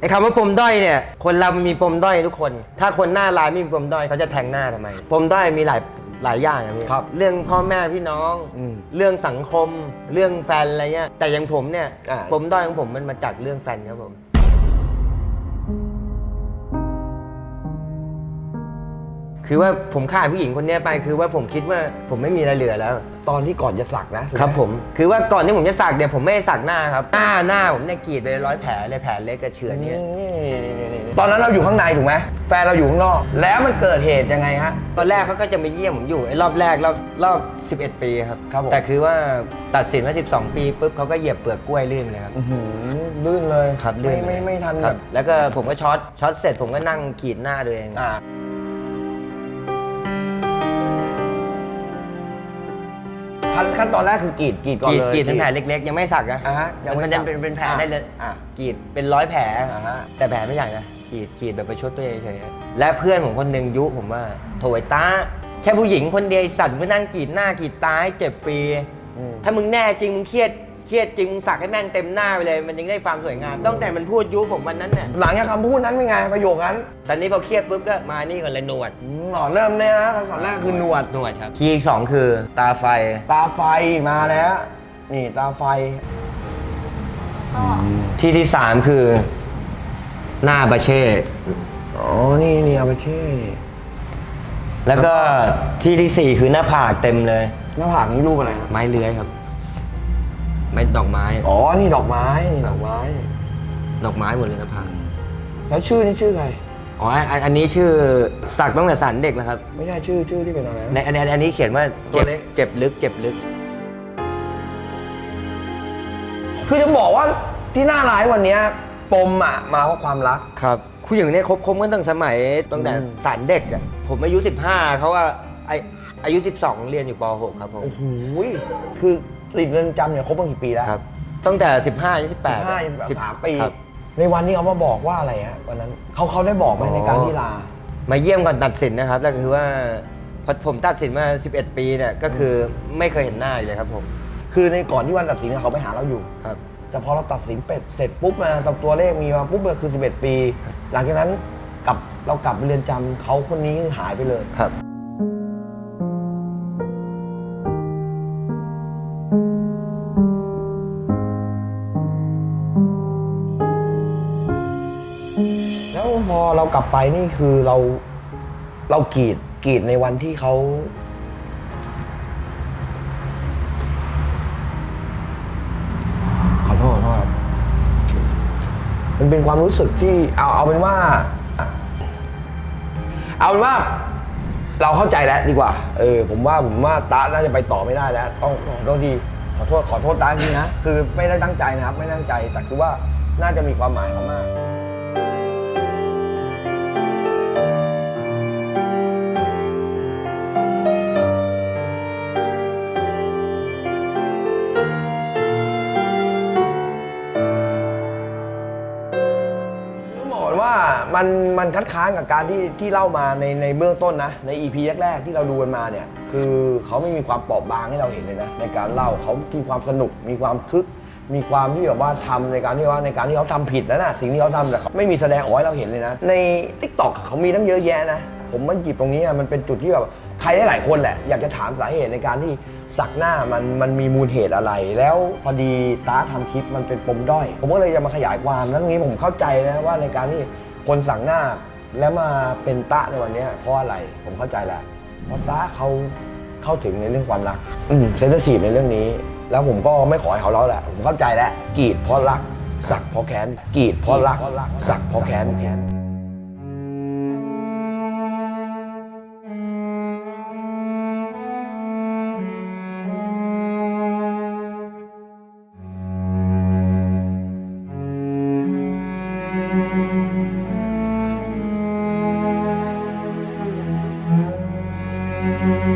ไอ้คำว่าปมด้อยเนี่ย คนเรามันมีปมด้อยทุกคน ถ้าคนหน้าร้ายไม่มีปมด้อยเขาจะแทงหน้าทำไม ปมด้อยมีหลายหลายอย่างอะพี่ครับเรื่องพ่อแม่พี่น้อง อืมเรื่องสังคม เรื่องแฟนอะไรเงี้ย แต่อย่างผมเนี่ย อ่า ปมด้อยของผมมันมาจากเรื่องแฟนครับผม คือว่าผมขาดผู้หญิงคนเนี้ยไปคือว่าผมคิดว่าผมไม่มีอะไรเหลือแล้ว ตอนที่ก่อนจะสักนะถูกไหครับผมคือว่าก่อนที่ผมจะสักเนี่ยผมไม่ได้สักหน้าครับ หน้าหน้าผมเนี่ยกรีดไปร้อยแผลเลยแผลเล็กกระเฉือนเนี่ยนี่ตอนนั้นเราอยู่ข้างในถูกไหมแฟนเราอยู่ข้างนอก แล้วมันเกิดเหตุยังไงฮะ ตอนแรกเขาก็จะมาเยี่ยมผมอยู่ไอ้รอบแรกรอบรอบ 11 ปีครับ ครับผม แต่คือว่าตัดสินว่า 12 ปีปุ๊บเขาก็เหยียบเปลือกกล้วยลื่นเลยครับอื้อหือลื่นเลยครับลื่ไม่นไม่ไม่ทันคแบรับบแล้วก็ผมก็ช็อตช็อตเสร็จผมก็นั่งกรีดหน้าตัวเอง อ่า ขั้นขั้นตอนแรกคือกรีดกรีดก่อนกรีดเลยกรีดเป็นแผลเล็กๆ ยังไม่สักนะอ่าฮะยังไม่มันสัจะกเป็นเป็นแผลอะได้เลยอะ กรีดเป็นร้อยแผลอ่าฮะ แต่แผลไม่ใหญ่นะกรีดกรีดแบบไปชดตัวเองเฉยๆและเพื่อนผมคนหนึ่งยุผมว่าโถไอ้ตาแค่ผู้หญิงคนเดียวไอ้สัตว์มึงนั่งกรีดหน้ากรีดตาให้เจ็บฟรีอืมถ้ามึงแน่จริงมึงเครียด เครียดจริงมึงสักให้แม่งเต็มหน้าไปเลย มันยังได้ความสวยงามตั้งแต่มันพูดยุผมวันนั้นเนี่ยหลังจากคำพูดนั้นเป็นไงประโยคนั้นตอนนี้พอเครียดปุ๊บก็มานี่ก่อนเลยหนวดอืมอ๋อเริ่มเนี่ยนะตอนแรกคือหนวด หนวดครับคีย์สองคือตาไฟ ตาไฟมาแล้ว นี่ตาไฟ ก็ที่ที่สามคือ หน้าบาเช่ อ๋อ นี่นี่เอาไปเช่นี่แล้วก็ที่ที่สี่คือหน้าผากเต็มเลย หน้าผากนี่รูปอะไรครับไม้เลื้อยครับ ไม้ดอกไม้ อ๋อ นี่ดอกไม้นี่ดอกไม้ ดอกไม้หมดเลยหน้าผากแล้วชื่อนี่ชื่อใคร อ๋ออันอันนี้ชื่อสักตั้งแต่สันเด็กแล้วครับ ไม่ใช่ชื่อชื่อที่เป็นอะไรนะในอันนี้อันนี้เขียนว่าตัวเจ็บเล็ก เจ็บลึกเจ็บลึก คือจะบอกว่าที่น่าร้ายวันเนี้ยปมอะมาเพราะความรัก ครับผู้หญิงเนี่ยคบคบกันตั้งสมัยตั้งแต่อืมสันเด็กอะผมอายุ 15เขาว่าไออายุ 12 เรียนอยู่ป .6 ครับผม โอ้โหยคือ ติดเรือนจำเนี่ยครบมากี่ปีแล้วครับ ตั้งแต่ 15 18ห้าสิบสามปี ครับ ในวันนี้เขามาบอกว่าอะไรฮะวันนั้นเขาเขาได้บอกไหมอ๋อในการที่ลา มาเยี่ยมก่อนตัดสินนะครับแล้วก็คือว่าพอผมตัดสินมา 11 ปีเนี่ยก็คือไม่เคยเห็นหน้าอีกเลยครับผมคือในก่อนที่วันตัดสินเขาไปหาเราอยู่ ครับ แต่พอเราตัดสินเป็ดเสร็จปุ๊บมาตตัวเลขมีมาปุ๊บก็คือ 11 ปี หลังจากนั้นกลับเรากลับไปเรือนจำเขาคนนี้คือหายไปเลย ครับ พอเรากลับไปนี่คือเราเรากรีดกรีดในวันที่เขาขอโทษขอโทษครับมันเป็นความรู้สึกที่เอาเอาเป็นว่า เอาเป็นว่า เราเข้าใจแล้วดีกว่า เออ ผมว่าผมว่าตาน่าจะไปต่อไม่ได้แล้ว ต้องขอโทษทีขอโทษขอโทษตาจริงนะ คือไม่ได้ตั้งใจนะครับ ไม่ได้ตั้งใจแต่คือว่าน่าจะมีความหมายเขามาก มันมันคัดค้านกับการที่ที่เล่ามาในในเบื้องต้นนะ ใน EP แรกๆที่เราดูกันมาเนี่ย คือเขาไม่มีความเปราะบางให้เราเห็นเลยนะ ในการเล่าเขามีความสนุกมีความคึก มีความที่แบบว่าทำในการที่ว่าในการที่เขาทำผิดนะนะสิ่งที่เขาทำแต่เขาไม่มีแสดงออกให้เราเห็นเลยนะ ใน t ิ k t o k เขามีตั้งเยอะแยะนะผมมันหยิบตรงนี้อะมันเป็นจุดที่แบบใครได้หลายคนแหละ อยากจะถามสาเหตุในการที่สักหน้ามันมันมีมูลเหตุอะไร แล้วพอดีตาทำคลิปมันเป็นปมด้อย ผมก็เลยจะมาขยายความแล้วตรงนี้ผมเข้าใจนะว่าในการที่ คนสั่งหน้าแล้วมาเป็นตะในวันนี้เพราะอะไรผมเข้าใจแล้วเพราะตาเขาเข้าถึงในเรื่องความรักอืมเซนซิทีฟในเรื่องนี้ แล้วผมก็ไม่ขอให้เขาแล้วแหละผมเข้าใจแล้วกีดเพราะรัก สักเพราะแค้นกีดเพราะรัก สักเพราะแค้น